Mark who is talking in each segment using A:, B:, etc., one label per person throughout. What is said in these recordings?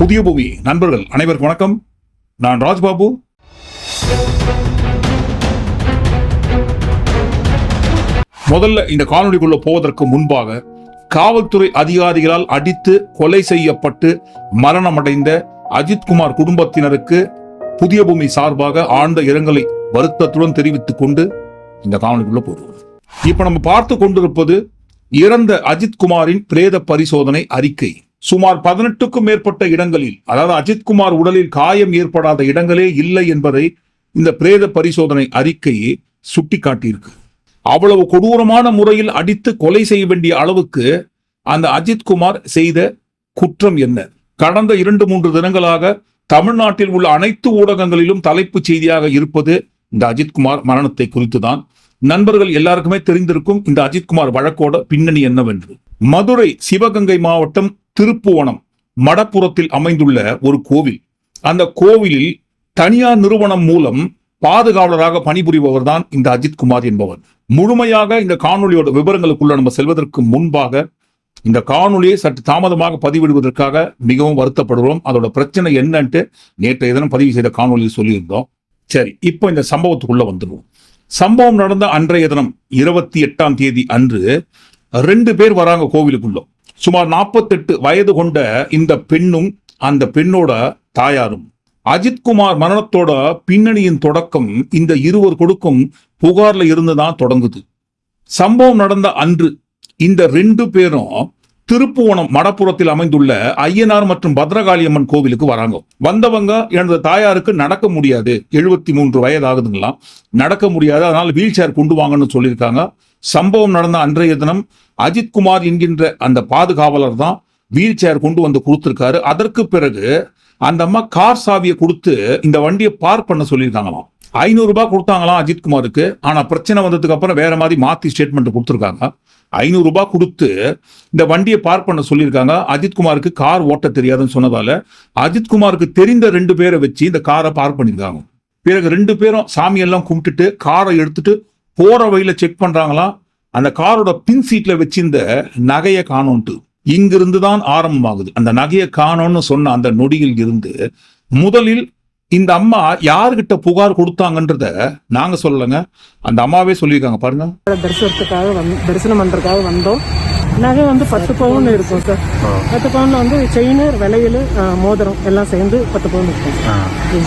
A: புதிய பூமி நண்பர்கள் அனைவருக்கும் வணக்கம். நான் ராஜ்பாபு. முதல்ல இந்த காணொலிக்குள்ள போவதற்கு முன்பாக காவல்துறை அதிகாரிகளால் அடித்து கொலை செய்யப்பட்டு மரணமடைந்த அஜித்குமார் குடும்பத்தினருக்கு புதிய பூமி சார்பாக ஆழ்ந்த இரங்கலை வருத்தத்துடன் தெரிவித்துக் கொண்டு இந்த காணொலிக்குள்ள போடுவோம் இப்ப நம்ம பார்த்து கொண்டிருப்பது இறந்த அஜித்குமாரின் பிரேத பரிசோதனை அறிக்கை. சுமார் பதினெட்டுக்கும் மேற்பட்ட இடங்களில் அதாவது அஜித்குமார் உடலில் காயம் ஏற்படாத இடங்களே இல்லை என்பதை இந்த பிரேத பரிசோதனை அறிக்கையை சுட்டிக்காட்டியிருக்கு. அவ்வளவு கொடூரமான முறையில் அடித்து கொலை செய்ய வேண்டிய அளவுக்கு அந்த அஜித்குமார் செய்த குற்றம் என்ன? கடந்த இரண்டு மூன்று தினங்களாக தமிழ்நாட்டில் உள்ள அனைத்து ஊடகங்களிலும் தலைப்புச் செய்தியாக இருப்பது இந்த அஜித்குமார் மரணத்தை குறித்துதான். நண்பர்கள் எல்லாருக்குமே தெரிந்திருக்கும் இந்த அஜித்குமார் வழக்கோட பின்னணி என்னவென்று. மதுரை சிவகங்கை மாவட்டம் திருப்புவனம் மடப்புறத்தில் அமைந்துள்ள ஒரு கோவில். அந்த கோவிலில் தனியார் நிறுவனம் மூலம் பாதுகாவலராக பணிபுரிபவர் தான் இந்த அஜித்குமார் என்பவர். முழுமையாக இந்த காணொலியோட விவரங்களுக்குள்ள நம்ம செல்வதற்கு முன்பாக இந்த காணொலியை சற்று தாமதமாக பதிவிடுவதற்காக மிகவும் வருத்தப்படுகிறோம். அதோட பிரச்சனை என்னன்ட்டு நேற்றைய தினம் பதிவு செய்த காணொலியில் சொல்லியிருந்தோம். சரி இப்போ இந்த சம்பவத்துக்குள்ள வந்துடுவோம் சம்பவம் நடந்த அன்றைய தினம் இருபத்தி எட்டாம் தேதி அன்று ரெண்டு பேர் வராங்க கோவிலுக்குள்ள. சுமார் நாற்பத்தெட்டு வயது கொண்ட இந்த பெண்ணும் அந்த பெண்ணோட தாயாரும். அஜித்குமார் மரணத்தோட பின்னணியின் தொடக்கம் இந்த இருவர் கொடுக்கும் புகார்ல இருந்து தான் தொடங்குது. சம்பவம் நடந்த அன்று இந்த ரெண்டு பேரும் திருப்புவனம் மடப்புறத்தில் அமைந்துள்ள ஐயனார் மற்றும் பத்ரகாளியம்மன் கோவிலுக்கு வராங்க. வந்தவங்க எனது தாயாருக்கு நடக்க முடியாது. எழுபத்தி மூன்று வயது ஆகுதுங்களாம். நடக்க முடியாது. அதனால வீல் சேர் கொண்டு வாங்கன்னு சொல்லியிருக்காங்க. சம்பவம் நடந்த அன்றைய தினம் அஜித்குமார் என்கின்ற அந்த பாதுகாவலர் தான் வீல் சேர் கொண்டு வந்து கொடுத்துருக்காரு. அதற்கு பிறகு அந்த அம்மா கார் சாவியை கொடுத்து இந்த வண்டியை பார்க் பண்ண சொல்லியிருக்காங்களாம். ஐநூறுரூபா கொடுத்தாங்களாம் அஜித்குமாருக்கு ஆனால் பிரச்சனை வந்ததுக்கு அப்புறம் வேற மாதிரி மாற்றி ஸ்டேட்மெண்ட் கொடுத்துருக்காங்க. ஐநூறுரூபா கொடுத்து இந்த வண்டியை பார்க் பண்ண சொல்லியிருக்காங்க. அஜித்குமாருக்கு கார் ஓட்ட தெரியாதுன்னு சொன்னதால அஜித்குமாருக்கு தெரிந்த ரெண்டு பேரை வச்சு இந்த காரை பார்க் பண்ணியிருக்காங்க. பிறகு ரெண்டு பேரும் சாமியெல்லாம் கும்பிட்டுட்டு காரை எடுத்துட்டு போற வழியில செக் பண்ணுறாங்களா அந்த காரோட பின் சீட்ல வச்சிருந்த நகையை காணோன்ட்டு. இங்கிருந்து தான் ஆரம்பமாகுது. அந்த நகையை காணோம்னு சொன்ன அந்த நொடியில் இருந்து முதலில் இந்த அம்மா யாருகிட்ட புகார் கொடுத்தாங்கன்றத நாங்க சொல்லலைங்க. அந்த அம்மாவே சொல்லியிருக்காங்க. பாருங்க.
B: தரிசனத்துக்காக வந் தரிசனம் பண்றதுக்காக வந்தோம். நகை வந்து பத்து பவுன் இருக்கும் சார். பத்து பவுன்ல வந்து செயின் வளையல் அஹ், மோதிரம் எல்லாம் சேர்ந்து பத்து பவுன் இருக்கும்.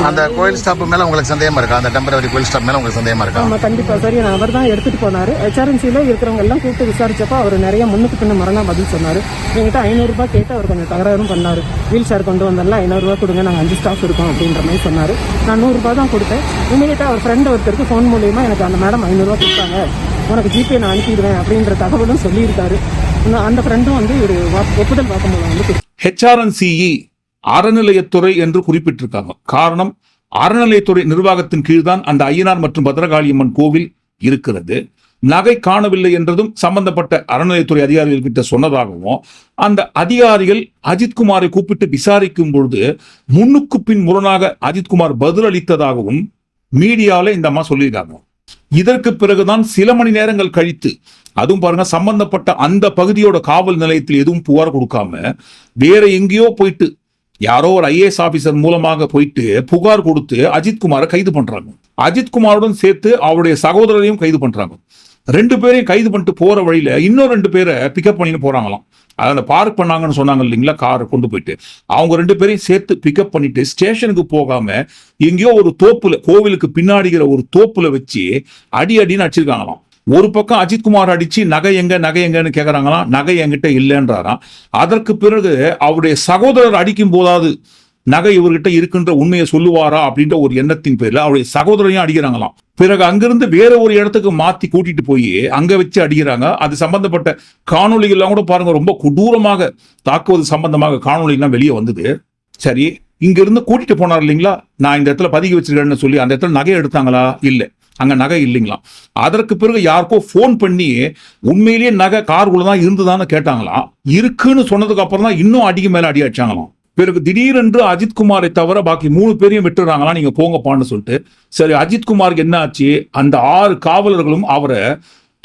C: அந்த கோயில் ஸ்டாப் மேல உங்களுக்கு சந்தேகமா இருக்கா? அந்த டெம்பரரி கோயில் ஸ்டாப் மேல உங்களுக்கு சந்தேகமா இருக்கா?
B: ஆமா கண்டிப்பா சரி. அவர் தான் எடுத்துட்டு போனாரு. ஹெச்ஆர்என்சில இருக்கிறவங்க எல்லாம் கூப்பிட்டு விசாரிச்சப்போ அவர் நிறைய முன்னுக்கு பின்ன மரணம் பதில் சொன்னாரு. என்கிட்ட ஐநூறு ரூபாய் கேட்டு அவர் கொஞ்சம் தகராறும் பண்ணாரு. வீல் சேர் கொண்டு வந்தால ஐநூறு ரூபாய் கொடுங்க நாங்க அஞ்சு ஸ்டாஃப் இருக்கோம் அப்படின்ற மாதிரி சொன்னாரு. நான் நூறு ரூபாய் தான் கொடுத்தேன். இமீடியட்டா அவர் ஃப்ரெண்ட் ஒருத்தருக்கு ஃபோன் மூலியமா எனக்கு அந்த மேடம் ஐநூறு ரூபாய் கொடுத்தாங்க. உனக்கு ஜிபே நான் அனுப்பிடுவேன் அப்படின்ற தகவலும் சொல்லியிருக்காரு. அந்த ஃப்ரெண்டும் வந்து ஒரு ஒப்புதல் வாக்குமூலம் வந்து
A: ஹெச்ஆர்என்சிஇ அறநிலையத்துறை என்று குறிப்பிட்டிருக்காங்க. காரணம் அறநிலையத்துறை நிர்வாகத்தின் கீழ்தான் அந்த ஐயனார் மற்றும் பத்ரகாளியம்மன் கோவில் இருக்கிறது. நகை காணவில்லை என்றதும் சம்பந்தப்பட்ட அறநிலையத்துறை அதிகாரிகள் கிட்ட சொன்னதாகவும் அந்த அதிகாரிகள் அஜித்குமாரை கூப்பிட்டு விசாரிக்கும் பொழுது முன்னுக்கு பின் முரணாக அஜித்குமார் பதில் அளித்ததாகவும் மீடியாவில் இந்த அம்மா சொல்லியிருக்காங்க. இதற்கு பிறகுதான் சில மணி நேரங்கள் கழித்து அதுவும் பாருங்க சம்பந்தப்பட்ட அந்த பகுதியோட காவல் நிலையத்தில் எதுவும் புகார் கொடுக்காம வேற எங்கேயோ போயிட்டு யாரோ ஒரு ஐஏஎஸ் ஆபீசர் மூலமாக போயிட்டு புகார் கொடுத்து அஜித்குமாரை கைது பண்றாங்க. அஜித்குமாருடன் சேர்த்து அவருடைய சகோதரரையும் கைது பண்றாங்க. ரெண்டு பேரையும் கைது பண்ணிட்டு போற வழியில இன்னும் ரெண்டு பேரை பிக்கப் பண்ணிட்டு போறாங்களாம். அதை பார்க் பண்ணாங்கன்னு சொன்னாங்க இல்லைங்களா காரை கொண்டு போயிட்டு. அவங்க ரெண்டு பேரையும் சேர்த்து பிக்கப் பண்ணிட்டு ஸ்டேஷனுக்கு போகாம எங்கேயோ ஒரு தோப்புல கோவிலுக்கு பின்னாடிங்கிற ஒரு தோப்புல வச்சு அடி அடின்னு அடிச்சிருக்காங்களாம். ஒரு பக்கம் அஜித்குமார் அடிச்சு நகை எங்க நகை எங்கன்னு கேட்குறாங்களாம் நகை என்கிட்ட இல்லைன்றாராம். அதற்கு பிறகு அவருடைய சகோதரர் அடிக்கும் போதாவது நகை இவர்கிட்ட இருக்கின்ற உண்மையை சொல்லுவாரா? அப்படின்ற ஒரு எண்ணத்தின் பேர்ல அவருடைய சகோதரையும் அடிக்கிறாங்களாம். பிறகு அங்கிருந்து வேற ஒரு இடத்துக்கு மாத்தி கூட்டிட்டு போய் அங்க வச்சு அடிக்கிறாங்க. அது சம்பந்தப்பட்ட காணொளிகள்லாம் கூட பாருங்க ரொம்ப கொடூரமாக தாக்குவது சம்பந்தமாக காணொலிகள்லாம் வெளியே வந்தது. சரி இங்கிருந்து கூட்டிட்டு போனார் இல்லைங்களா? நான் இந்த இடத்துல பதுக்கி வச்சிருக்கேன்னு சொல்லி அந்த இடத்துல நகை எடுத்தாங்களா? இல்லை. அங்க நகை இல்லைங்களாம். அதற்கு பிறகு யாருக்கோ ஃபோன் பண்ணி உண்மையிலேயே நகை கார் தான் இருந்துதான்னு கேட்டாங்களாம். இருக்குன்னு சொன்னதுக்கு அப்புறம் தான் இன்னும் அடிக்கு மேலே அடி அடிச்சாங்களாம். பிறகு திடீரென்று அஜித்குமாரை தவிர பாக்கி மூணு பேரையும் விட்டுறாங்களா நீங்க போங்கப்பான்னு சொல்லிட்டு. சரி அஜித்குமாருக்கு என்ன ஆச்சு? அந்த ஆறு காவலர்களும் அவரை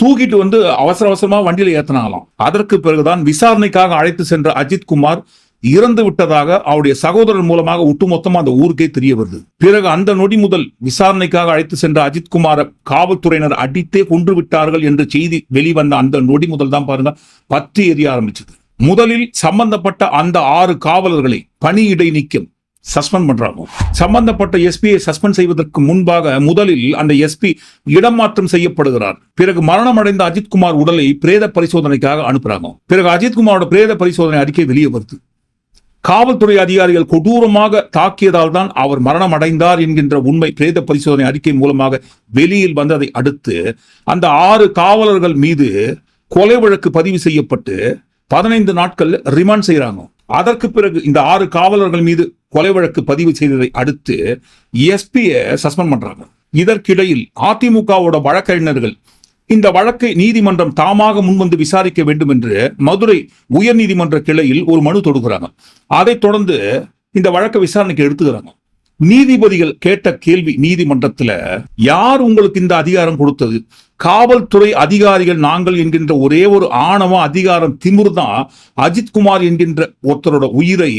A: தூக்கிட்டு வந்து அவசர அவசரமா வண்டியில ஏத்தினாங்களாம். அதற்கு பிறகுதான் விசாரணைக்காக அழைத்து சென்ற அஜித்குமார் இறந்து விட்டதாக அவருடைய சகோதரர் மூலமாக ஒட்டுமொத்தமா அந்த ஊருக்கே தெரிய வருது. பிறகு அந்த நொடி முதல் விசாரணைக்காக அழைத்து சென்ற அஜித்குமாரை காவல்துறையினர் அடித்தே கொன்று விட்டார்கள் என்று செய்தி வெளிவந்த அந்த நொடி முதல் தான் பாருங்க பற்றி எரிய ஆரம்பிச்சது. முதலில் சம்பந்தப்பட்ட அந்த ஆறு காவலர்களை பணியிடை நீக்கம் சஸ்பெண்ட் பண்றாங்க. சம்பந்தப்பட்ட எஸ்பியை சஸ்பெண்ட் செய்வதற்கு முன்பாக முதலில் அந்த எஸ்பி இடமாற்றம் செய்யப்படுகிறார். பிறகு மரணமடைந்த அஜித்குமார் உடலை பிரேத பரிசோதனைக்காக அனுப்புறாங்க. பிறகு அஜித்குமாரோட பிரேத பரிசோதனை அறிக்கை வெளியே வருது. காவல்துறை அதிகாரிகள் கொடூரமாக தாக்கியதால் தான் அவர் மரணம் அடைந்தார் என்கின்ற உண்மை பிரேத பரிசோதனை அறிக்கை மூலமாக வெளியில் வந்ததை அடுத்து அந்த ஆறு காவலர்கள் மீது கொலை வழக்கு பதிவு செய்யப்பட்டு பதினைந்து நாட்கள் ரிமாண்ட் செய்யறாங்க அதற்கு பிறகு இந்த ஆறு காவலர்கள் மீது கொலை வழக்கு பதிவு செய்ததை அடுத்து எஸ்பியை சஸ்பெண்ட் பண்றாங்க. இதற்கிடையில் அதிமுகவோட வழக்கறிஞர்கள் இந்த வழக்கை நீதிமன்றம் தாமாக முன்வந்து விசாரிக்க வேண்டும் என்று மதுரை உயர்நீதிமன்ற கிளையில் ஒரு மனு தொடுக்கிறாங்க அதைத் தொடர்ந்து இந்த வழக்கை விசாரணைக்கு எடுத்துக்கிறாங்க. நீதிபதிகள் கேட்ட கேள்வி நீதிமன்றத்துல யார் உங்களுக்கு இந்த அதிகாரம் கொடுத்தது? காவல்துறை அதிகாரிகள் நாங்கள் என்கின்ற ஒரே ஒரு ஆணவ அதிகாரம் திமிர் தான் அஜித்குமார் என்கின்ற ஒருத்தரோட உயிரை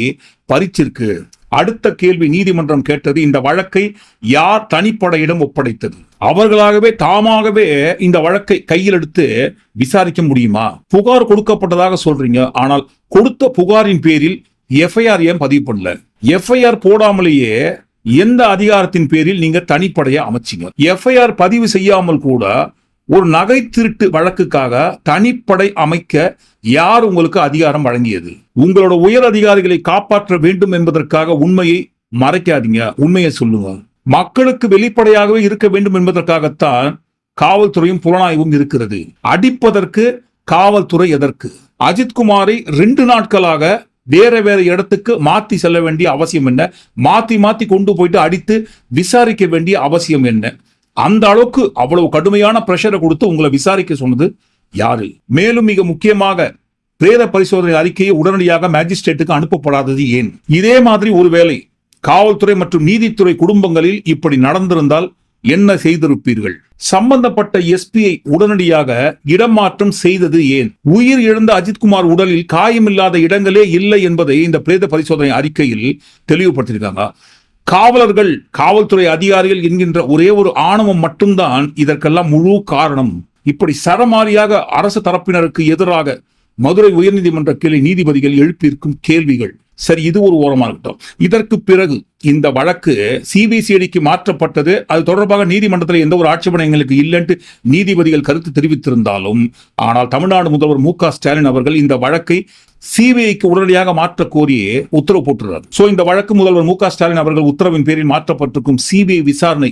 A: பறிச்சிருக்கு. அடுத்த கேள்வி நீதிமன்றம் கேட்டது இந்த வழக்கை யார் தனிப்படையிடம் ஒப்படைத்தது? அவர்களாகவே தாமாகவே இந்த வழக்கை கையில் எடுத்து விசாரிக்க முடியுமா? புகார் கொடுக்கப்பட்டதாக சொல்றீங்க ஆனால் கொடுத்த புகாரின் பேரில் எஃப்ஐஆர் ஏன் பதிவு பண்ணல? எஃப்ஐஆர் போடாமலேயே எந்த அதிகாரத்தின் பேரில் நீங்க தனிப்படையை அமைச்சிங்க? எஃப்ஐஆர் பதிவு செய்யாமல் கூட ஒரு நகை திருட்டு வழக்குக்காக தனிப்படை அமைக்க யார் உங்களுக்கு அதிகாரம் வழங்கியது? உங்களோட உயர் அதிகாரிகளை காப்பாற்ற வேண்டும் என்பதற்காக உண்மையை மறைக்காதீங்க. உண்மையை சொல்லுங்க. மக்களுக்கு வெளிப்படையாகவே இருக்க வேண்டும் என்பதற்காகத்தான் காவல்துறையும் புலனாய்வும் இருக்கிறது. அடிப்பதற்கு காவல்துறை எதற்கு? அஜித்குமாரை ரெண்டு நாட்களாக வேற வேற இடத்துக்கு மாத்தி செல்ல வேண்டிய அவசியம் என்ன? மாத்தி மாத்தி கொண்டு போயிட்டு அடித்து விசாரிக்க வேண்டிய அவசியம் என்ன? அந்த அளவுக்கு அவ்வளவு கடுமையான பிரஷரை கொடுத்து உங்களை விசாரிக்க சொன்னது யாரு? மேலும் மிக முக்கியமாக பிரேத பரிசோதனை அறிக்கையை உடனடியாக மேஜிஸ்ட்ரேட்டுக்கு அனுப்பப்படாதது ஏன்? இதே மாதிரி ஒருவேளை காவல்துறை மற்றும் நீதித்துறை குடும்பங்களில் இப்படி நடந்திருந்தால் என்ன செய்திருப்பீர்கள்? சம்பந்தப்பட்ட எஸ்பியை உடனடியாக இடமாற்றம் செய்தது ஏன்? உயிர் இழந்த அஜித்குமார் உடலில் காயமில்லாத இடங்களே இல்லை என்பதை இந்த பிரேத பரிசோதனை அறிக்கையில் தெளிவுபடுத்தியிருக்காங்க. காவலர்கள் காவல்துறை அதிகாரிகள் என்கின்ற ஒரே ஒரு ஆணவம் மட்டும்தான் இதற்கெல்லாம் முழு காரணம். இப்படி சரமாரியாக அரசு தரப்பினருக்கு எதிராக மதுரை உயர்நீதிமன்ற கிளை நீதிபதிகள் எழுப்பியிருக்கும் கேள்விகள். சரி இது ஒரு ஓரமாக இருக்கட்டும். இதற்கு பிறகு இந்த வழக்கு சிபிசிஐடிக்கு மாற்றப்பட்டது. அது தொடர்பாக நீதிமன்றத்தில் எந்த ஒரு ஆட்சேபனை எங்களுக்கு இல்லைன்ட்டு நீதிபதிகள் கருத்து தெரிவித்திருந்தாலும் ஆனால் தமிழ்நாடு முதல்வர் மு க ஸ்டாலின் அவர்கள் இந்த வழக்கை சிபிஐக்கு உடனடியாக மாற்ற கோரியே உத்தரவு போட்டுறார். ஸோ இந்த வழக்கு முதல்வர் மு க ஸ்டாலின் அவர்கள் உத்தரவின் பேரில் மாற்றப்பட்டிருக்கும் சிபிஐ விசாரணை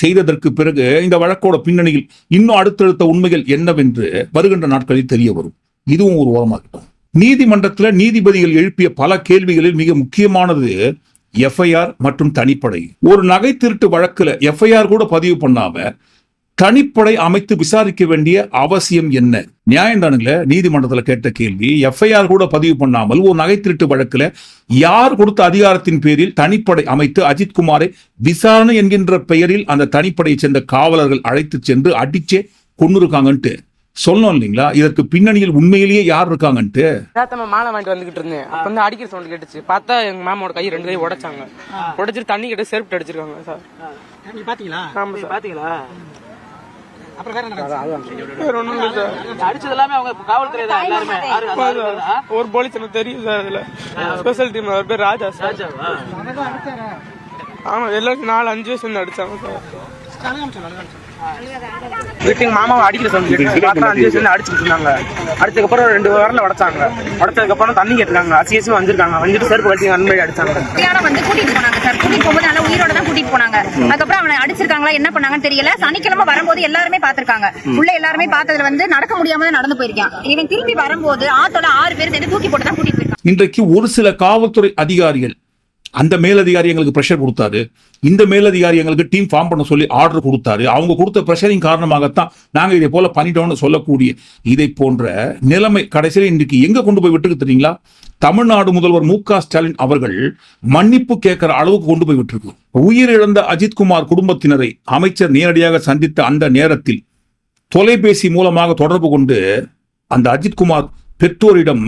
A: செய்ததற்கு பிறகு இந்த வழக்கோட பின்னணியில் இன்னும் அடுத்தடுத்த உண்மைகள் என்னவென்று வருகின்ற நாட்களில் தெரிய வரும். இதுவும் ஒரு ஓரமாக இருக்கட்டும். நீதிமன்றத்தில் நீதிபதிகள் எழுப்பிய பல கேள்விகளில் மிக முக்கியமானது எஃப்ஐஆர் மற்றும் தனிப்படை. ஒரு நகை திருட்டு வழக்கில் எஃப்ஐஆர் கூட பதிவு பண்ணாம தனிப்படை அமைத்து விசாரிக்க வேண்டிய அவசியம் என்ன? நியாயம் நீதிமன்றத்தில் கேட்ட கேள்வி. எஃப்ஐஆர் கூட பதிவு பண்ணாமல் ஒரு நகை திருட்டு வழக்கில் யார் கொடுத்த அதிகாரத்தின் பேரில் தனிப்படை அமைத்து அஜித்குமாரை விசாரணை என்கின்ற பெயரில் அந்த தனிப்படையை சேர்ந்த காவலர்கள் அழைத்து சென்று அடிச்சே கொண்டிருக்காங்கன்ட்டு சொல்லணும் இல்லைங்களா? இதற்கு பின்னணியில் உண்மையிலேயே யார் இருக்காங்கன்ட்டு?
D: நேத்தம்மா மாலை வாங்கிட்டு வந்துகிட்டு இருந்தேன். அப்ப வந்து அடிக்கிற சவுண்ட் கேட்டுச்சு. பார்த்தா எங்க மாமாவோட கை ரெண்டு கை உடைச்சாங்க. உடைச்சிட்டு தண்ணி கிட்ட செருப்பு அடிச்சிருக்காங்க சார்.
E: பாத்தீங்களா? பாத்தீங்களா.
D: ஒரு போலீஸ் எனக்கு தெரியும் சார் அதுல ஸ்பெஷல் டீம் அவர் பேர் ராஜா சார்? ஆமா எல்லாரும் நாலு அஞ்சு வயசு இருந்து அடிச்சாங்க சார். வீட்டுக்கு மாமாவை அடிக்கிற கேட்டு பார்த்தா அஞ்சு வயசுல இருந்து அடிச்சுட்டு இருந்தாங்க. அடிச்சதுக்கப்புறம் ரெண்டு வாரில் உடைச்சாங்க. உடைச்சதுக்கப்புறம் தண்ணி கேட்டுருக்காங்க. அசியசும் வந்திருக்காங்க. வந்துட்டு செருப்பு வச்சு அன்பை அடிச்சாங்க.
F: வந்து கூட்டிட்டு போனாங்க சார். கூட்டிட்டு போகும்போது நல்லா உயிரோட தான் கூட்டிட்டு போனாங்க. அதுக்கப்புறம் அவனை அடிச்சிருக்காங்களா என்ன பண்ணாங்கன்னு தெரியல. சனிக்கிழமை வரும்போது எல்லாருமே பாத்திருக்காங்க உள்ள எல்லாருமே பார்த்ததுல வந்து நடக்க முடியாம தான் நடந்து போயிருக்கான். இவன் திரும்பி வரும்போது ஆத்தோட ஆறு பேர் சேர்ந்து தூக்கி போட்டு தான் கூட்டிட்டு போயிருக்காங்க
A: இன்றைக்கு ஒரு சில காவல்துறை அதிகாரிகள் அந்த மேலதிகாரி எங்களுக்கு ப்ரெஷர் கொடுத்தாரு. இந்த மேலதிகாரி எங்களுக்கு டீம் ஃபார்ம் பண்ண சொல்லி ஆர்டர் கொடுத்தாரு. அவங்க கொடுத்த ப்ரெஷரிங் காரணமாகத்தான் நாங்கள் இதை போல பண்ணிட்டோம்னு சொல்லக்கூடிய இதை போன்ற நிலைமை கடைசியில் இன்றைக்கு எங்க கொண்டு போய் விட்டுருக்கு தெரியுங்களா? தமிழ்நாடு முதல்வர் மு க ஸ்டாலின் அவர்கள் மன்னிப்பு கேட்கிற அளவுக்கு கொண்டு போய் விட்டுருக்கு. உயிரிழந்த அஜித்குமார் குடும்பத்தினரை அமைச்சர் நேரடியாக சந்தித்த அந்த நேரத்தில் தொலைபேசி மூலமாக தொடர்பு கொண்டு அந்த அஜித்குமார் பெற்றோரிடம்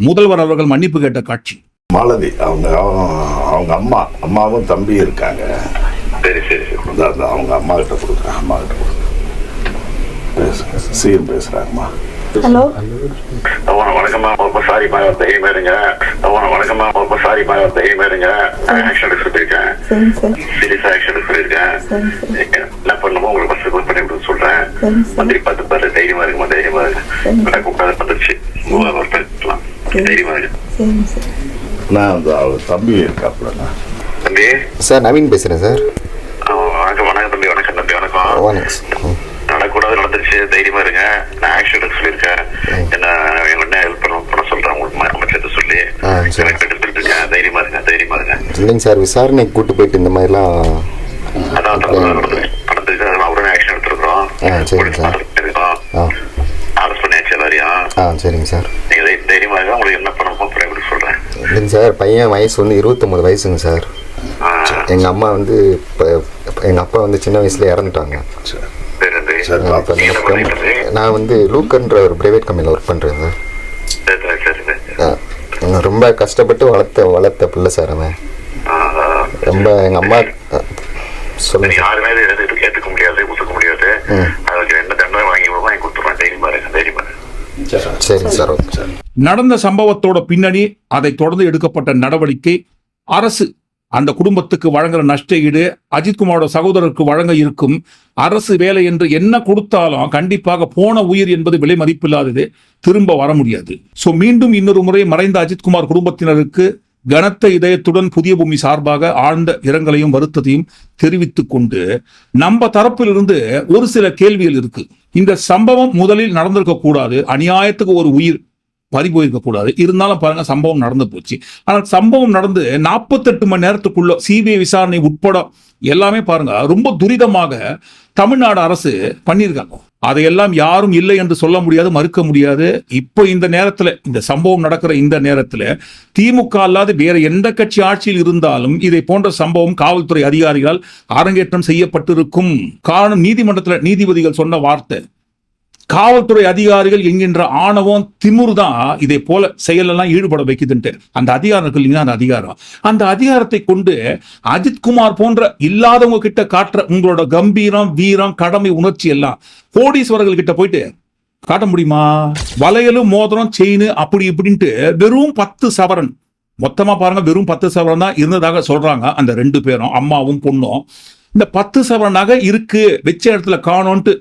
A: முதல்வர் அவர்கள் மன்னிப்பு கேட்ட காட்சி.
G: மாலதி அவங்க அவங்க- அம்மா அம்மாவும் தம்பி இருக்காங்க.
H: சரி சரி சரி.
G: அவங்க அம்மா கிட்ட கொடுக்குறேன் அம்மா கிட்ட கொடுக்குறேன். பேசுங்க சீன் பேசுகிறாங்கம்மா
I: ஹலோ.
H: வணக்கம்மா ரொம்ப சாரிப்பா ஒரு தைரியமா இருங்க. வணக்கம்மா ரொம்ப சாரிப்பா ஒரு தைரியமா இருங்க. ஆக்ஷன்
I: சார்
H: சீரியஸா ஆக்ஷன்
I: சார்
H: என்ன பண்ணுமோ உங்களுக்கு ஃபர்ஸ்ட் கால் பண்ணி கொடுத்து சொல்றேன். மந்திரி பார்த்து பாரு தைரியமா இருக்குமா தைரியமா இருக்கு கூப்பிடாத பண்ணிக்கலாம் தைரியமா இருக்கு
G: நான் அந்த அவர் தம்பி இருக்காப்புலண்ணா
H: தம்பி?
J: சார் நவீன் பேசுகிறேன் சார்.
H: வணக்கம் வணக்கம் தம்பி வணக்கம் தம்பி வணக்கம்.
J: வணக்கம்
H: நடக்கூடாது நடந்துருச்சு தைரியமா இருங்க. நான் ஆக்ஷன் எடுக்க சொல்லியிருக்கேன். என்ன என்ன ஹெல்ப் பண்ண பண்ண சொல்றேன் உங்களுக்கு அமைச்சர்கிட்ட சொல்லி. எனக்கு எடுத்துட்டு இருக்கேன். தைரியமா இருங்க தைரியமா இருங்க.
J: இல்லைங்க சார் விசாரணைக்கு கூட்டு போயிட்டு இந்த மாதிரிலாம்
H: அதான் நடந்துருக்கு அதனால உடனே ஆக்ஷன் எடுத்துருக்கோம்
J: ஆ, சரிங்க சார்.
H: அரெஸ்ட் பண்ணியாச்சு எல்லாரையும்.
J: ஆ சரிங்க சார்
H: நீங்க தை- தைரியமா இருங்க உங்களுக்கு என்ன பண்ணணுமோ அப்புறம் எப்படி சொல்றேன்
J: இல்லைங்க சார். பையன் வயசு வந்து இருபத்தொம்பது வயசுங்க சார். எங்கள் அம்மா வந்து இப்போ எங்கள் அப்பா வந்து சின்ன வயசுல இறந்துட்டாங்க.
H: சரி.
G: சரி,
J: இப்ப? நான் வந்து லூக்கன்ற ஒரு ப்ரைவேட் கம்பெனியில் ஒர்க் பண்ணுறேன் சார்.
H: சரி சரி, சரி சரி.
J: ஆ, நான் ரொம்ப கஷ்டப்பட்டு வளர்த்த வளர்த்த பிள்ளை சார் அவன். ரொம்ப எங்கள் அம்மா சொல்லுங்க சார்.
H: யாருமே கேட்டுக்க முடியாது ஒத்துக்க முடியாது. அதுக்கு என்ன தண்டனை வாங்கி வாங்கி கொடுத்துருவேன் தைரியமா இருங்க தைரியமா இருங்க
J: சரிங்க சார். ஓகே.
A: நடந்த சம்பவத்தோட பின்னணி அதை தொடர்ந்து எடுக்கப்பட்ட நடவடிக்கை அரசு அந்த குடும்பத்துக்கு வழங்குற நஷ்ட ஈடு அஜித்குமாரோட சகோதரருக்கு வழங்க இருக்கும் அரசு வேலை என்று என்ன கொடுத்தாலும் கண்டிப்பாக போன உயிர் என்பது விலை மதிப்பில்லாதது திரும்ப வர முடியாது. ஸோ மீண்டும் இன்னொரு முறை மறைந்த அஜித்குமார் குடும்பத்தினருக்கு கனத்த இதயத்துடன் புதிய பூமி சார்பாக ஆழ்ந்த இரங்கலையும் வருத்தத்தையும் தெரிவித்துக் கொண்டு நம்ம தரப்பிலிருந்து ஒரு சில கேள்விகள் இருக்கு. இந்த சம்பவம் முதலில் நடந்திருக்க கூடாது அநியாயத்துக்கு ஒரு உயிர் பறி போயிருக்க கூடாது இருந்தாலும் பாருங்க சம்பவம் நடந்து போச்சு. ஆனால் சம்பவம் நடந்து நாற்பத்தெட்டு மணி நேரத்துக்குள்ள சிபிஐ விசாரணை உட்பட எல்லாமே பாருங்க ரொம்ப துரிதமாக தமிழ்நாடு அரசு பண்ணியிருக்காங்க. அதையெல்லாம் யாரும் இல்லை என்று சொல்ல முடியாது மறுக்க முடியாது. இப்போ இந்த நேரத்தில் இந்த சம்பவம் நடக்கிற இந்த நேரத்தில் திமுக அல்லாது வேற எந்த கட்சி ஆட்சியில் இருந்தாலும் இதை போன்ற சம்பவம் காவல்துறை அதிகாரிகளால் அரங்கேற்றம் செய்யப்பட்டிருக்கும். காரணம் நீதிமன்றத்தில் நீதிபதிகள் சொன்ன வார்த்தை. காவல்துறை அதிகாரிகள் என்கின்ற ஆணவம் திமுர் தான் இதை போல செயலெல்லாம் ஈடுபட வைக்குதுன்ட்டு. அந்த அதிகாரம் இருக்கு இல்லைங்களா? அந்த அதிகாரம். அந்த அதிகாரத்தை கொண்டு அஜித்குமார் போன்ற இல்லாதவங்க கிட்ட காட்டுற உங்களோட கம்பீரம் வீரம் கடமை உணர்ச்சி எல்லாம் கோடீஸ்வரர்கள் கிட்ட போயிட்டு காட்ட முடியுமா? வளையலும் மோதிரம் செயின் அப்படி இப்படின்ட்டு வெறும் பத்து சவரன். மொத்தமா பாருங்க வெறும் பத்து சவரன் தான் இருந்ததாக சொல்றாங்க அந்த ரெண்டு பேரும் அம்மாவும் பொண்ணும். இந்த பத்து சவரன் நகை இருக்கு வச்ச இடத்துல காணோன்ட்டு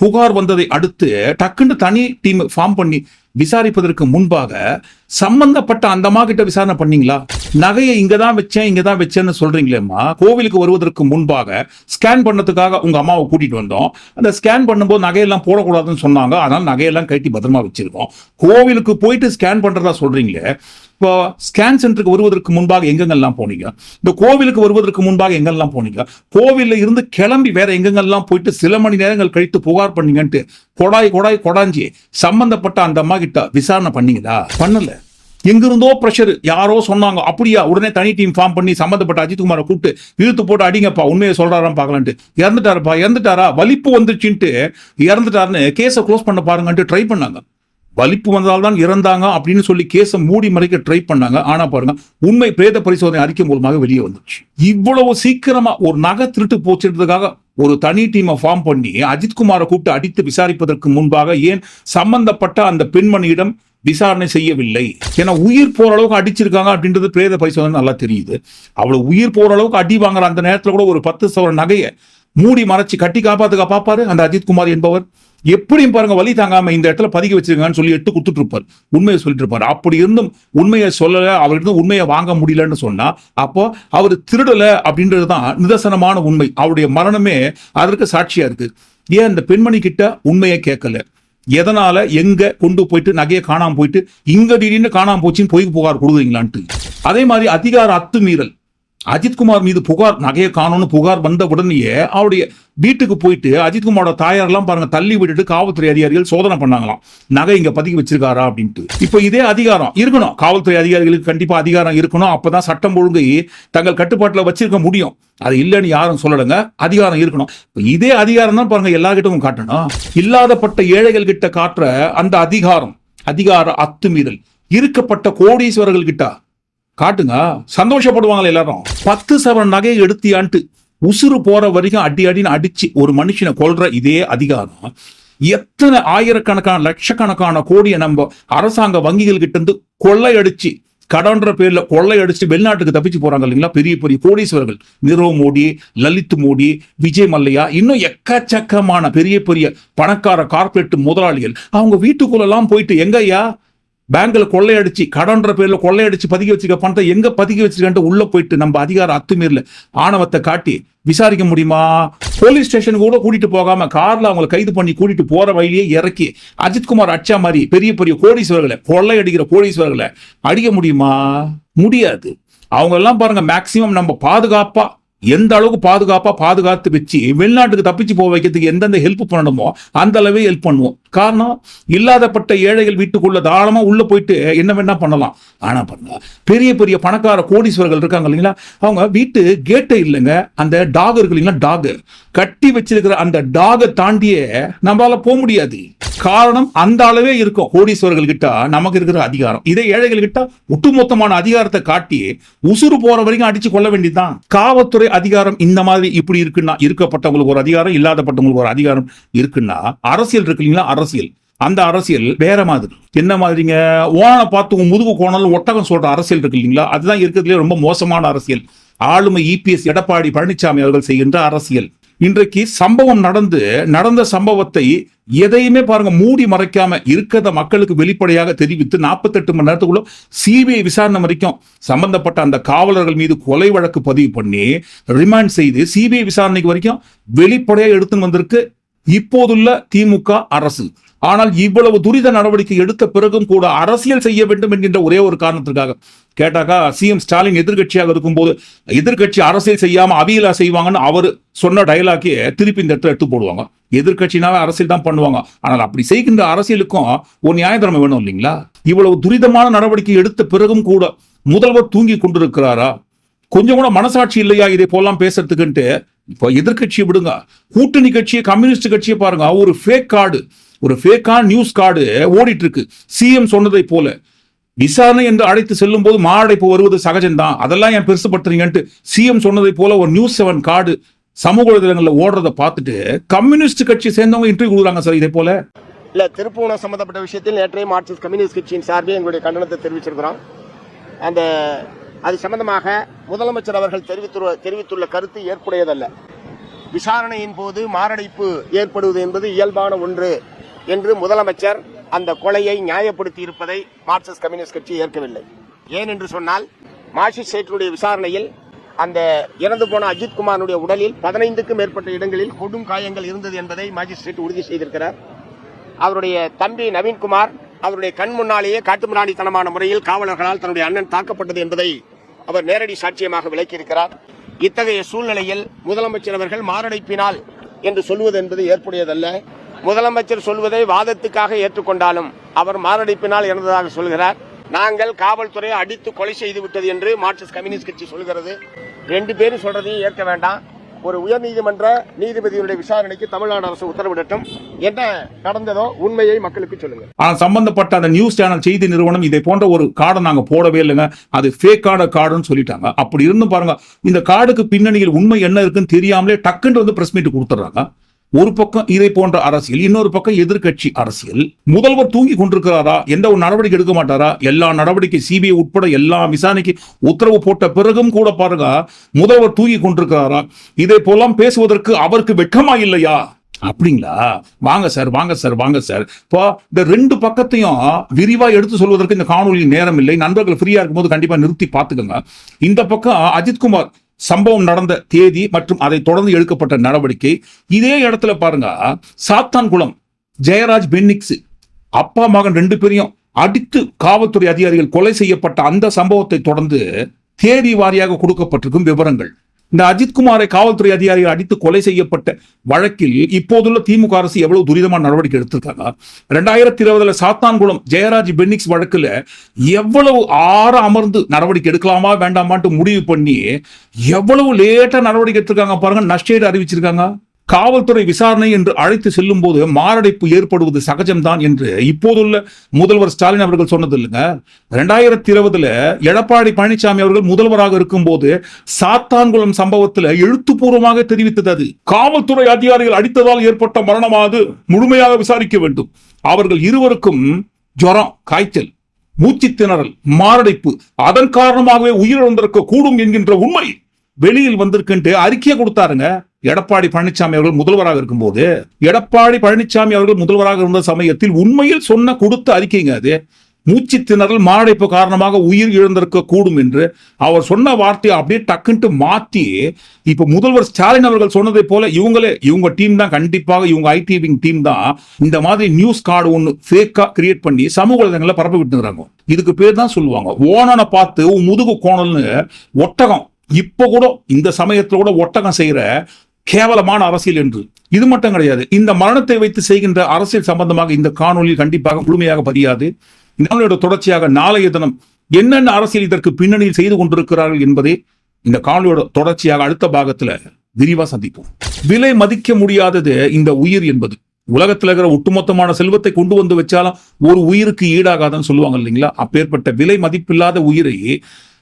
A: புகார் வந்ததை அடுத்து டக்குன்னு தனி டீம் ஃபார்ம் பண்ணி விசாரிப்பதற்கு முன்பாக சம்பந்தப்பட்ட அந்த அம்மா கிட்ட விசாரணை பண்ணீங்களா? நகையை இங்க தான் வச்சேன் இங்க தான் வச்சேன்னு சொல்றீங்களேம்மா? கோவிலுக்கு வருவதற்கு முன்பாக ஸ்கேன் பண்ணதுக்காக உங்க அம்மாவை கூட்டிட்டு வந்தோம். அந்த ஸ்கேன் பண்ணும்போது நகையெல்லாம் போடக்கூடாதுன்னு சொன்னாங்க. அதனால நகையெல்லாம் கட்டி பத்திரமா வச்சிருக்கோம். கோவிலுக்கு போயிட்டு ஸ்கேன் பண்றதா சொல்றீங்களே இப்போ ஸ்கேன் சென்டருக்கு வருவதற்கு முன்பாக எங்கெங்கெல்லாம் போனீங்க? இந்த கோவிலுக்கு வருவதற்கு முன்பாக எங்கெல்லாம் போனீங்க? கோவில்ல இருந்து கிளம்பி வேற எங்கெங்கெல்லாம் போயிட்டு சில மணி நேரங்கள் கழித்து புகார் பண்ணீங்கன்ட்டு கொடாய் கொடாய் கொடாஞ்சி சம்பந்தப்பட்ட அந்த அம்மா கிட்ட விசாரணை பண்ணீங்களா? பண்ணல. எங்கிருந்தோ ப்ரெஷர் யாரோ சொன்னாங்க அப்படியா உடனே தனி டீம் ஃபார்ம் பண்ணி சம்மந்தப்பட்ட அஜித்குமாரை கூப்பிட்டு இழுத்து போட்டு அடிங்கப்பா உண்மையை சொல்றாராம் பார்க்கலான்ட்டு. இறந்துட்டாருப்பா இறந்துட்டாரா? வலிப்பு வந்துச்சுன்ட்டு இறந்துட்டாருன்னு கேஸை க்ளோஸ் பண்ண பாருங்கன்ட்டு ட்ரை பண்ணாங்க. வலிப்பு வந்ததால் தான் இறந்தாங்க அப்படின்னு சொல்லி கேஸை மூடி மறைக்க ட்ரை பண்ணாங்க. ஆனா பாருங்க உண்மை பிரேத பரிசோதனை அறிக்கை மூலமாக வெளியே வந்துச்சு இவ்வளவு சீக்கிரமா ஒரு நகை திருட்டு போச்சுன்றதுக்காக ஒரு தனி டீமை ஃபார்ம் பண்ணி அஜித்குமாரை கூப்பிட்டு அடித்து விசாரிப்பதற்கு முன்பாக ஏன் சம்பந்தப்பட்ட அந்த பெண்மணியிடம் விசாரணை செய்யவில்லை? ஏன்னா உயிர் போற அளவுக்கு அடிச்சிருக்காங்க அப்படின்றது பிரேத பரிசோதனை நல்லா தெரியுது. அவ்வளவு உயிர் போற அளவுக்கு அடி வாங்குற அந்த நேரத்துல கூட ஒரு பத்து சவர நகையை மூடி மறைச்சு கட்டி காப்பாத்துக்க பாப்பாரு. அந்த அஜித்குமார் என்பவர் எப்படியும் பாருங்க வழி தாங்காம இந்த இடத்துல பதுக்கி வச்சிருக்காங்கன்னு சொல்லி எடுத்து கொடுத்துட்டு இருப்பார் உண்மையை சொல்லிட்டு இருப்பார் அப்படி இருந்தும் உண்மையை சொல்லல அவர்கிட்ட உண்மையை வாங்க முடியலன்னு சொன்னா அப்போ அவர் திருடல அப்படின்றது தான் நிதர்சனமான உண்மை. அவருடைய மரணமே அதற்கு சாட்சியா இருக்கு. ஏன் இந்த பெண்மணி கிட்ட உண்மையை கேட்கல? எதனால எங்க கொண்டு போயிட்டு நகையை காணாம போயிட்டு இங்க திடீர்னு காணாம போச்சுன்னு பொய் புகார் கொடுக்குறீங்களான்ட்டு. அதே மாதிரி அதிகார அத்துமீறல். அஜித்குமார் மீது புகார் நகையை காணும்னு புகார் வந்த உடனேயே அவருடைய வீட்டுக்கு போயிட்டு அஜித்குமாரோட தாயாரெல்லாம் பாருங்க தள்ளி விட்டுட்டு காவல்துறை அதிகாரிகள் சோதனை பண்ணாங்களாம். நகை இங்க பதுக்கி வச்சிருக்காரா அப்படின்ட்டு. இப்போ இதே அதிகாரம் இருக்கணும். காவல்துறை அதிகாரிகளுக்கு கண்டிப்பா அதிகாரம் இருக்கணும். அப்பதான் சட்டம் ஒழுங்கை தங்கள் கட்டுப்பாட்டில் வச்சிருக்க முடியும். அது இல்லைன்னு யாரும் சொல்லலைங்க. அதிகாரம் இருக்கணும். இதே அதிகாரம் தான் பாருங்க எல்லார்கிட்டவும் காட்டணும். இல்லாதப்பட்ட ஏழைகள் கிட்ட காட்டுற அந்த அதிகாரம் அதிகார அத்துமீறல் இருக்கப்பட்ட கோடீஸ்வரர்கள் கிட்ட காட்டுங்க. சந்தோஷப்படுவாங்களே எல்லாரும். பத்து சவரன் நகையை எடுத்தியான்ட்டு உசுறு போற வரைக்கும் அடி அடின்னு அடிச்சு ஒரு மனுஷனை கொல்ற இதே அதிகாரம். எத்தனை ஆயிரக்கணக்கான லட்சக்கணக்கான கோடியை நம்ம அரசாங்க வங்கிகள் கிட்ட இருந்து கொள்ளையடிச்சு கடன்ற பேர்ல கொள்ளையடிச்சு வெளிநாட்டுக்கு தப்பிச்சு போறாங்க இல்லைங்களா? பெரிய பெரிய கோடீஸ்வரர்கள். நிரவ் மோடி லலித் மோடி விஜய் மல்லையா இன்னும் எக்கச்சக்கமான பெரிய பெரிய பணக்கார கார்பரேட் முதலாளிகள். அவங்க வீட்டுக்குள்ள எல்லாம் போயிட்டு எங்கய்யா? பேங்க்ல கொள்ளையடிச்சு கடன்ற பேர்ல கொள்ளையடிச்சு பதுக்கி வச்சிருக்க பணத்தை எங்க பதுக்கி வச்சிருக்கன்ட்டு உள்ள போயிட்டு நம்ம அதிகார அத்துமீறல ஆணவத்தை காட்டி விசாரிக்க முடியுமா? போலீஸ் ஸ்டேஷனுக்கு கூட கூட்டிட்டு போகாம கார்ல அவங்களை கைது பண்ணி கூட்டிட்டு போற வழியே இறக்கி அஜித்குமார் அச்சா மாதிரி பெரிய பெரிய கோடீஸ்வரர்களை கொள்ளையடிக்கிற கோடீஸ்வரர்களை அடிக்க முடியுமா? முடியாது. அவங்க எல்லாம் பாருங்க மேக்சிமம் நம்ம பாதுகாப்பா எந்த அளவுக்கு பாதுகாப்பா பாதுகாத்து வச்சு வெளிநாட்டுக்கு தப்பிச்சு போக வைக்கிறதுக்கு எந்தெந்த ஹெல்ப் பண்ணணுமோ அந்த அளவே ஹெல்ப் பண்ணுவோம். காரணம் இல்லாதப்பட்ட ஏழைகள் வீட்டுக்குள்ள தாராளமா உள்ள போயிட்டு என்ன வேணா பண்ணலாம். ஆனா பண்ணலாம் பெரிய பெரிய பணக்கார கோடீஸ்வரர்கள் இருக்காங்க இல்லைங்களா? அவங்க வீட்டு கேட்டே இல்லைங்க. அந்த டாக் இருக்கு இல்லைங்களா? டாக். கட்டி வச்சிருக்கிற அந்த டாகை தாண்டியே நம்மளால போக முடியாது. காரணம் அந்த அளவே இருக்கும். கோடீஸ்வரர்கள் கிட்ட நமக்கு இருக்கிற அதிகாரம். இதே ஏழைகள் கிட்ட ஒட்டுமொத்தமான அதிகாரத்தை காட்டி உசுறு போற வரைக்கும் அடிச்சு கொள்ள வேண்டியதுதான். காவல்துறை அதிகாரம் இந்த மாதிரி இப்படி இருக்குன்னா இருக்கப்பட்டவங்களுக்கு ஒரு அதிகாரம் இல்லாதப்பட்டவங்களுக்கு ஒரு அதிகாரம் இருக்குன்னா அரசியல் இருக்கு இல்லைங்களா? அரசியல். அந்த அரசியல் வேற மாதிரி. என்ன மாதிரிங்க? ஓனை பார்த்து உன் முதுகு கோணல் ஒட்டகம் சொல்ற அரசியல் இருக்கு இல்லைங்களா? அதுதான் இருக்கிறதுலே ரொம்ப மோசமான அரசியல். ஆளுமை இபிஎஸ் எடப்பாடி பழனிசாமி அவர்கள் செய்கின்ற அரசியல். இன்றைக்கு சம்பவம் நடந்து நடந்த சம்பவத்தை எதையுமே பாருங்க மூடி மறைக்காம இருக்கிறத மக்களுக்கு வெளிப்படையாக தெரிவித்து நாற்பத்தெட்டு மணி நேரத்துக்குள்ள சிபிஐ விசாரணை வரைக்கும் சம்பந்தப்பட்ட அந்த காவலர்கள் மீது கொலை வழக்கு பதிவு பண்ணி ரிமாண்ட் செய்து சிபிஐ விசாரணைக்கு வரைக்கும் வெளிப்படையாக எடுத்துன்னு வந்திருக்கு. இப்போதுள்ள திமுக அரசு. ஆனால் இவ்வளவு துரித நடவடிக்கை எடுத்த பிறகும் கூட அரசியல் செய்ய வேண்டும் என்கின்ற ஒரே ஒரு காரணத்திற்காக. கேட்டாக்கா சிஎம் ஸ்டாலின் எதிர்கட்சியாக இருக்கும்போது எதிர்கட்சி அரசியல் செய்யாம அவியலா செய்வாங்கன்னு அவர் சொன்ன டயலாக்கே திருப்பி இந்த இடத்துல எடுத்து போடுவாங்க. எதிர்கட்சினால அரசியல் தான் பண்ணுவாங்க. ஆனால் அப்படி செய்கின்ற அரசியலுக்கும் ஒரு நியாயத்தன்மை வேணும் இல்லைங்களா? இவ்வளவு துரிதமான நடவடிக்கை எடுத்த பிறகும் கூட முதல்வர் தூங்கி கொண்டிருக்கிறாரா? கொஞ்சம் கூட மனசாட்சி இல்லையா? இதை போலாம் பேசுறதுக்குன்ட்டு இப்போ எதிர்க்கட்சியை விடுங்க. கூட்டணி கட்சியை கம்யூனிஸ்ட் கட்சியை பாருங்க. ஒரு ஃபேக் கார்டு ஒரு ஃபேக்கான நியூஸ் கார்டு ஓடிட்டு இருக்கு சிஎம் சொன்னதை போல. விசாரணை என்று அழைத்து செல்லும் போது மாரடைப்பு வருவது சகஜம்தான். அதெல்லாம் ஏன் பெருசுப்படுத்துறீங்கன்ட்டு சிஎம் சொன்னதை போல ஒரு நியூஸ் செவன் கார்டு சமூக வலைதளங்களில் ஓடுறத பார்த்துட்டு கம்யூனிஸ்ட் கட்சி சேர்ந்தவங்க இன்டர்வியூ கொடுக்குறாங்க சார் இதே போல.
E: இல்ல திருப்பூணம் சம்பந்தப்பட்ட விஷயத்தில் நேற்றைய மார்க்சிஸ்ட் கம்யூனிஸ்ட் கட்சியின் சார்பில் எங்களுடைய கண்டனத்தை தெரிவிச்சிருக்கிறோம். அந்த அது சம்பந்தமாக முதலமைச்சர் அவர்கள் தெரிவித்துள்ள தெரிவித்துள்ள கருத்து ஏற்புடையதல்ல. விசாரணையின் போது மாரடைப்பு ஏற்படுவது என்பது இயல்பான ஒன்று என்று முதலமைச்சர் அந்த கொலையை நியாயப்படுத்தி இருப்பதை மார்க்சிஸ்ட் கம்யூனிஸ்ட் கட்சி ஏற்கவில்லை. ஏன் என்று சொன்னால் சேற்றுடைய விசாரணையில் அந்த இறந்து போன அஜித் குமாருடைய உடலில் பதினைந்துக்கும் மேற்பட்ட இடங்களில் கொடும் காயங்கள் இருந்தது என்பதை மாஜிஸ்ட்ரேட் உறுதி செய்திருக்கிறார். அவருடைய தம்பி நவீன்குமார் அவருடைய கண் முன்னாலேயே காட்டுமிராணித்தனமான முறையில் காவலர்களால் தன்னுடைய அண்ணன் தாக்கப்பட்டது என்பதை அவர் நேரடி சாட்சியமாக விளக்கியிருக்கிறார். இத்தகைய சூழ்நிலையில் முதலமைச்சர் அவர்கள் மாரடைப்பினால் என்று சொல்வது என்பது ஏற்புடையதல்ல. முதலமைச்சர் சொல்வதை வாதத்துக்காக ஏற்றுக்கொண்டாலும் அவர் மாரடைப்பினால் இறந்ததாக சொல்கிறார். நாங்கள் காவல்துறையை அடித்து கொலை செய்து விட்டது என்று மார்க்சிஸ்ட் கம்யூனிஸ்ட் கட்சி சொல்கிறது. ரெண்டு பேரும் சொல்றதையும் ஏற்க வேண்டாம். ஒரு உயர்நீதிமன்ற நீதிபதியுடைய விசாரணைக்கு தமிழ்நாடு அரசு உத்தரவிடட்டும் என்ன நடந்ததோ உண்மையை மக்களுக்கு சொல்லுங்க
A: ஆனா சம்பந்தப்பட்ட அந்த நியூஸ் சேனல் செய்தி நிறுவனம் இதை போன்ற ஒரு கார்டை நாங்க போடவே இல்லைங்க. அது ஃபேக்கான கார்டுன்னு சொல்லிட்டாங்க. அப்படி இருந்து பாருங்க இந்த கார்டுக்கு பின்னணியில் உண்மை என்ன இருக்குன்னு தெரியாமலே டக்குன்னு வந்து பிரஸ் மீட் கொடுத்துட்றாங்க. ஒரு பக்கம் இதை போன்ற அரசியல் இன்னொரு பக்கம் எதிர்க்கட்சி அரசியல். முதல்வர் தூங்கி கொண்டிருக்கிறாரா? எந்த ஒரு நடவடிக்கை எடுக்க மாட்டாரா? எல்லா நடவடிக்கை சிபிஐ உட்பட எல்லா விசாரணைக்கு உத்தரவு போட்ட பிறகும் கூட பாருங்க முதல்வர் தூங்கி கொண்டிருக்கிறாரா? இதை போலாம் பேசுவதற்கு அவருக்கு வெட்கமா இல்லையா? அப்படிங்களா? வாங்க சார் வாங்க சார் வாங்க சார். இப்போ இந்த ரெண்டு பக்கத்தையும் விரிவா எடுத்து சொல்வதற்கு இந்த காணொலியில் நேரம் இல்லை. நண்பர்கள் ஃப்ரீயா இருக்கும்போது கண்டிப்பா நிறுத்தி பார்த்துக்கோங்க. இந்த பக்கம் அஜித்குமார் சம்பவம் நடந்த தேதி மற்றும் அதை தொடர்ந்து எடுக்கப்பட்ட நடவடிக்கை. இதே இடத்துல பாருங்க சாத்தான்குளம் ஜெயராஜ் பென்னிக்ஸ் அப்பா மகன் ரெண்டு பேரையும் அடித்து காவல்துறை அதிகாரிகள் கொலை செய்யப்பட்ட அந்த சம்பவத்தை தொடர்ந்து தேதி வாரியாக கொடுக்கப்பட்டிருக்கும் விவரங்கள். இந்த அஜித்குமாரை காவல்துறை அதிகாரிகள் அடித்து கொலை செய்யப்பட்ட வழக்கில் இப்போதுள்ள திமுக அரசு எவ்வளவு துரிதமான நடவடிக்கை எடுத்திருக்காங்க? ரெண்டாயிரத்தி இருபதுல சாத்தான்குளம் ஜெயராஜ் பென்னிக்ஸ் வழக்குல எவ்வளவு ஆற அமர்ந்து நடவடிக்கை எடுக்கலாமா வேண்டாமான்ட்டு முடிவு பண்ணி எவ்வளவு லேட்டா நடவடிக்கை எடுத்திருக்காங்க பாருங்க நஷ்டேடு அறிவிச்சிருக்காங்க. காவல்துறை விசாரணை என்று அழைத்து செல்லும் போது மாரடைப்பு ஏற்படுவது சகஜம்தான் என்று இப்போதுள்ள முதல்வர் ஸ்டாலின் அவர்கள் சொன்னது இல்லைங்க. ரெண்டாயிரத்தி இருபதுல எடப்பாடி பழனிசாமி அவர்கள் முதல்வராக இருக்கும்போது சாத்தான்குளம் சம்பவத்தில் எழுத்துப்பூர்வமாக தெரிவித்தது அது. காவல்துறை அதிகாரிகள் அடித்ததால் ஏற்பட்ட மரணமாவது முழுமையாக விசாரிக்க வேண்டும். அவர்கள் இருவருக்கும் ஜுரம் காய்ச்சல் மூச்சு திணறல் மாரடைப்பு அதன் காரணமாகவே உயிரிழந்திருக்க கூடும் என்கின்ற உண்மை வெளியில் வந்திருக்குன்ட்டு அறிக்கையை கொடுத்தாருங்க. எடப்பாடி பழனிசாமி அவர்கள் முதல்வராக இருக்கும்போது எடப்பாடி பழனிசாமி அவர்கள் முதல்வராக இருந்த சமயத்தில் உண்மையில் சொன்ன கொடுத்த அறிக்கைங்க அது. மூச்சு திணறல் மாரடைப்பு காரணமாக உயிர் இழந்திருக்க கூடும் என்று அவர் சொன்ன வார்த்தையை அப்படியே டக்குன்ட்டு மாற்றி இப்ப முதல்வர் ஸ்டாலின் அவர்கள் சொன்னதை போல இவங்களே இவங்க டீம் தான் கண்டிப்பாக இவங்க ஐடிவிங் டீம் தான் இந்த மாதிரி நியூஸ் கார்டு ஒன்னு ஃபேக்கா கிரியேட் பண்ணி சமூக வலைதளங்களை பரப்பி விட்டுறாங்க இதுக்கு பேர் தான் சொல்லுவாங்க. ஓனனை பார்த்து உன் முதுகு கோணல்னு ஒட்டகம். இப்ப கூட இந்த சமயத்துல கூட ஒட்டகம் செய்யற கேவலமான அரசியல் என்று. இது மட்டும் கிடையாது. இந்த மரணத்தை வைத்து செய்கின்ற அரசியல் சம்பந்தமாக இந்த காணொலியில் கண்டிப்பாக முழுமையாக பதியாது. இந்த தொடர்ச்சியாக நாளைய தினம் என்னென்ன அரசியல் இதற்கு பின்னணியில் செய்து கொண்டிருக்கிறார்கள் என்பதை இந்த காணொலியோட தொடர்ச்சியாக அடுத்த பாகத்துல விரிவா சந்திப்போம். விலை மதிக்க முடியாதது இந்த உயிர் என்பது. உலகத்தில் இருக்கிற ஒட்டுமொத்தமான செல்வத்தை கொண்டு வந்து வச்சாலும் ஒரு உயிருக்கு ஈடாகாதுன்னு சொல்லுவாங்க இல்லைங்களா? அப்பேற்பட்ட விலை மதிப்பில்லாத உயிரை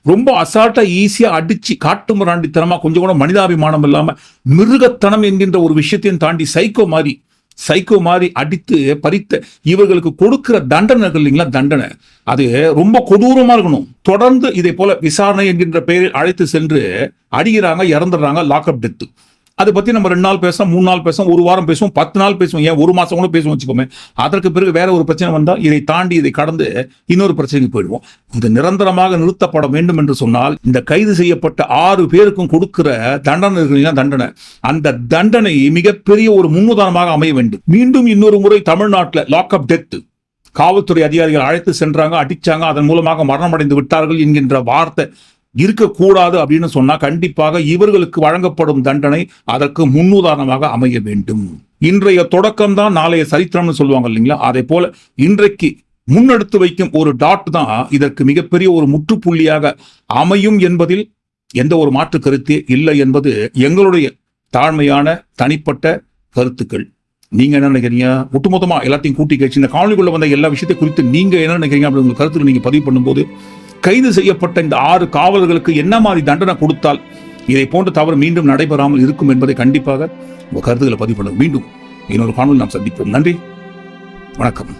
A: ரொம்ப அசால்ட்டா ஈஸியா அடிச்சு காட்டு முராண்டித்தனமா கொஞ்சம் கூட மனிதாபிமானம் இல்லாம மிருகத்தனம் என்கின்ற ஒரு விஷயத்தையும் தாண்டி சைக்கோ மாதிரி சைக்கோ மாதிரி அடித்து பறித்த இவர்களுக்கு கொடுக்கிற தண்டனை இல்லைங்களா? தண்டனை. அது ரொம்ப கொடூரமா இருக்கணும். தொடர்ந்து இதை போல விசாரணை என்கின்ற பெயரில் அழைத்து சென்று அடிக்கிறாங்க இறந்துடுறாங்க லாக்அப் டெத்து அதை பற்றி நம்ம ரெண்டு நாள் பேசுவோம் மூணு நாள் பேசுவோம் ஒரு வாரம் பேசுவோம் பத்து நாள் பேசுவோம். ஏன் ஒரு மாதம் கூட பேசுவோம் வச்சுக்கோமே. அதற்கு பிறகு வேற ஒரு பிரச்சனை வந்தால் இதை தாண்டி இதை கடந்து இன்னொரு பிரச்சனைக்கு போயிடுவோம். இது நிரந்தரமாக நிறுத்தப்பட வேண்டும் என்று சொன்னால் இந்த கைது செய்யப்பட்ட ஆறு பேருக்கும் கொடுக்கிற தண்டனை இருக்கு தண்டனை. அந்த தண்டனை மிகப்பெரிய ஒரு முன்னுதாரணமாக அமைய வேண்டும். மீண்டும் இன்னொரு முறை தமிழ்நாட்டில் லாக்அப் டெத் காவல்துறை அதிகாரிகள் அழைத்து சென்றாங்க அடிச்சாங்க அதன் மூலமாக மரணமடைந்து விட்டார்கள் என்கின்ற வார்த்தை இருக்கக்கூடாது அப்படின்னு சொன்னா கண்டிப்பாக இவர்களுக்கு வழங்கப்படும் தண்டனை அதற்கு முன்னுதாரணமாக அமைய வேண்டும். இன்றைய தொடக்கம் தான் நாளைய சரித்திரம்னு சொல்லுவாங்க இல்லைங்களா? அதே போல இன்றைக்கு முன்னெடுத்து வைக்கும் ஒரு டாட் தான் இதற்கு மிகப்பெரிய ஒரு முற்றுப்புள்ளியாக அமையும் என்பதில் எந்த ஒரு மாற்று கருத்தே இல்லை என்பது எங்களுடைய தாழ்மையான தனிப்பட்ட கருத்துக்கள். நீங்க என்ன நினைக்கிறீங்க? ஒட்டுமொத்தமா எல்லாத்தையும் கூட்டி கழிச்சு இந்த காணொலிக்குள்ள வந்த எல்லா விஷயத்தையும் குறித்து நீங்க என்ன நினைக்கிறீங்க? அப்படி உங்க கருத்துக்களை நீங்க பதிவு பண்ணும்போது கைது செய்யப்பட்ட இந்த ஆறு காவலர்களுக்கு என்ன மாதிரி தண்டனை கொடுத்தால் இதை போன்ற தவறு மீண்டும் நடைபெறாமல் இருக்கும் என்பதை கண்டிப்பாக உங்கள் கருத்துக்களை பதிவு பண்ண மீண்டும் இன்னொரு காணொலி நாம் சந்திப்போம். நன்றி. வணக்கம்.